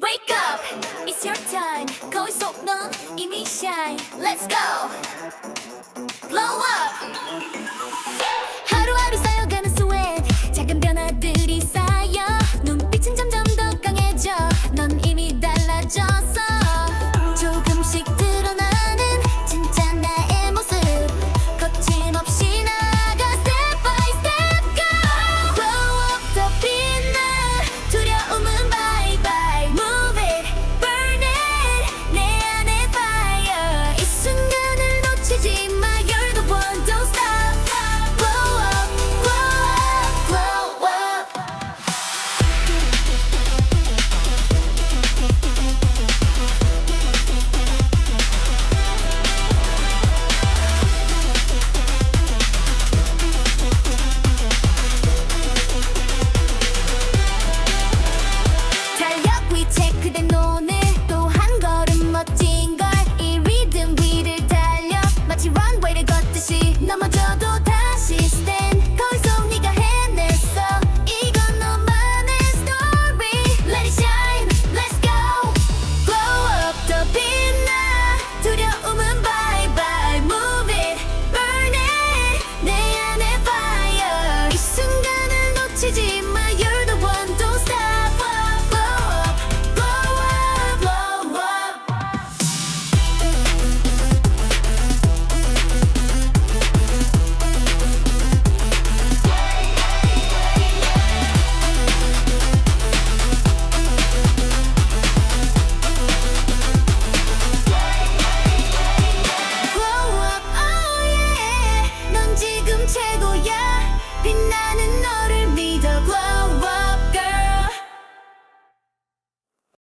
Wake up, it's your time. 거울 속 give me shine. Let's go. Blow up. 그대 노래 또한 걸음 멋진 걸 이 리듬 위를 달려 마치 런웨이를 걷듯이 넘어져도 다시 stand. 니가, 해냈어. 이건 너만의 story. Let it shine, 빛나. 두려움은 bye bye. Move 내 안에 fire. 이 순간을 놓치지 마.